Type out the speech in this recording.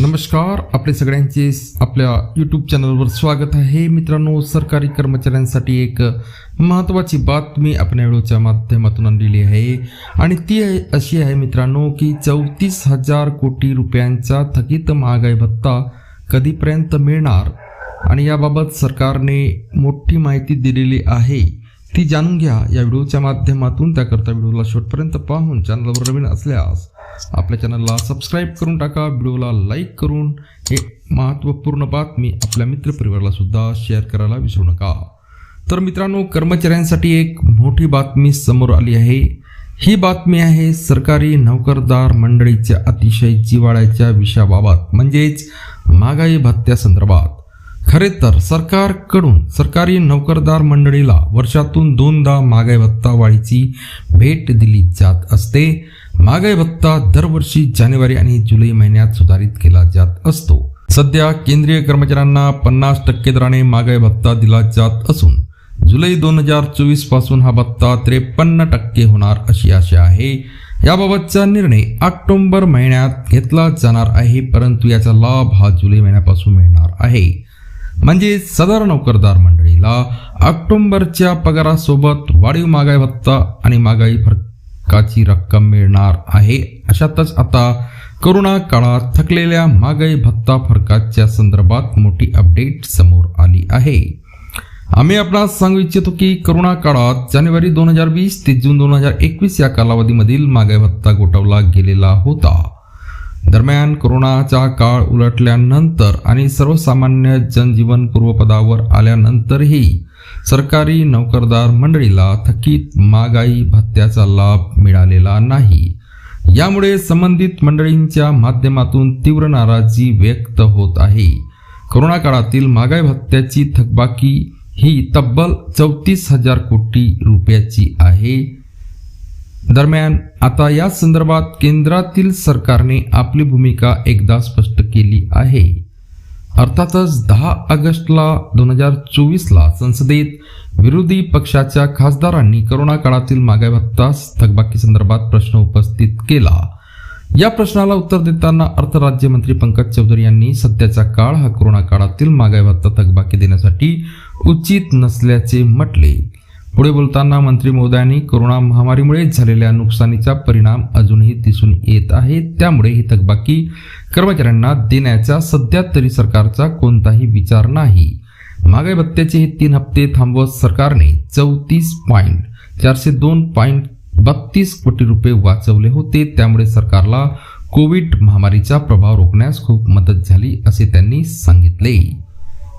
नमस्कार आपले सगळ्यांचे आपल्या यूट्यूब चॅनलवर स्वागत आहे. मित्रांनो सरकारी कर्मचाऱ्यांसाठी एक महत्त्वाची बातमी आपण या व्हिडिओच्या माध्यमातून आणलेली आहे. आणि ती अशी आहे मित्रांनो की चौतीस हजार कोटी रुपयांचा थकीत महागाई भत्ता कधीपर्यंत मिळणार? आणि याबाबत सरकारने मोठी माहिती दिलेली आहे. ती जाणून घ्या या व्हिडिओच्या माध्यमातून. त्याकरता व्हिडिओला शेवटपर्यंत पाहून चॅनलवर नवीन असल्यास आपल्या चॅनलला सबस्क्राईब करून टाका व्हिडिओला लाईक करून. हे महत्त्वपूर्ण बातमी आपल्या मित्रपरिवाराला सुद्धा शेअर करायला विसरू नका. तर मित्रांनो कर्मचाऱ्यांसाठी एक मोठी बातमी समोर आली आहे. ही बातमी आहे सरकारी नोकरदार मंडळीच्या अतिशय जिवाळ्याच्या विषयाबाबत म्हणजेच महागाई भत्त्यासंदर्भात खरे तर सरकारकडून सरकारी नोकरदार मंडळीला वर्षातून दोनदा महागाई भत्ता वाढीची भेट दिली जात असते. महागाई भत्ता दरवर्षी जानेवारी आणि जुलै महिन्यात सुधारित केला जात असतो. सध्या केंद्रीय कर्मचाऱ्यांना पन्नास टक्के दराने महागाई भत्ता दिला जात असून जुलै दोन हजार चोवीसपासून हा भत्ता त्रेपन्न टक्के होणार अशी आशा आहे. याबाबतचा निर्णय ऑक्टोबर महिन्यात घेतला जाणार आहे परंतु याचा लाभ हा जुलै महिन्यापासून मिळणार आहे. म्हणजे सदर नोकरदार मंडळीला ऑक्टोबरच्या पगारासोबत वाढीव महागाई भत्ता आणि महागाई हक्काची रक्कम मिळणार आहे. अशातच आता करोना काळात थकलेल्या महागाई भत्ता फरकाच्या संदर्भात मोठी अपडेट समोर आली आहे. आम्ही आपणास सांगू इच्छितो की करोना काळात जानेवारी दोन हजार वीस ते जून दोन हजार एकवीस या कालावधीमधील महागाई भत्ता गोठवला गेलेला होता. दरम्यान कोरोनाचा काळ उलटल्यानंतर आणि सर्वसामान्य जनजीवन पूर्वपदावर आल्यानंतरही सरकारी नोकरदार मंडळीला थकीत महागाई भत्त्याचा लाभ मिळालेला नाही. यामुळे संबंधित मंडळींच्या माध्यमातून तीव्र नाराजी व्यक्त होत आहे. कोरोना काळातील महागाई भत्त्याची थकबाकी ही तब्बल चौतीस हजार कोटी रुपयाची आहे. दरम्यान आता या संदर्भात केंद्रातील सरकारने आपली भूमिका एकदा स्पष्ट केली आहे. अर्थातच दहा ऑगस्टला दोन हजार चोवीसला संसदेत विरोधी पक्षाच्या खासदारांनी करोना काळातील मागाई भत्ता थकबाकी संदर्भात प्रश्न उपस्थित केला. या प्रश्नाला उत्तर देताना अर्थ राज्यमंत्री पंकज चौधरी यांनी सध्याचा काळ हा कोरोना काळातील मागाई भत्ता थकबाकी देण्यासाठी उचित नसल्याचे म्हटले. पुढे बोलताना मंत्री मोदयांनी कोरोना महामारीमुळे झालेल्या नुकसानीचा परिणाम अजूनही दिसून येत आहे. त्यामुळे ही थकबाकी कर्मचाऱ्यांना देण्याचा सध्या तरी सरकारचा कोणताही विचार नाही. महागाई भत्त्याचे हे तीन हप्ते थांबवत सरकारने चौतीस पॉईंट चारशे दोन पॉईंट बत्तीस कोटी रुपये वाचवले होते. त्यामुळे सरकारला कोविड महामारीचा प्रभाव रोखण्यास खूप मदत झाली असे त्यांनी सांगितले.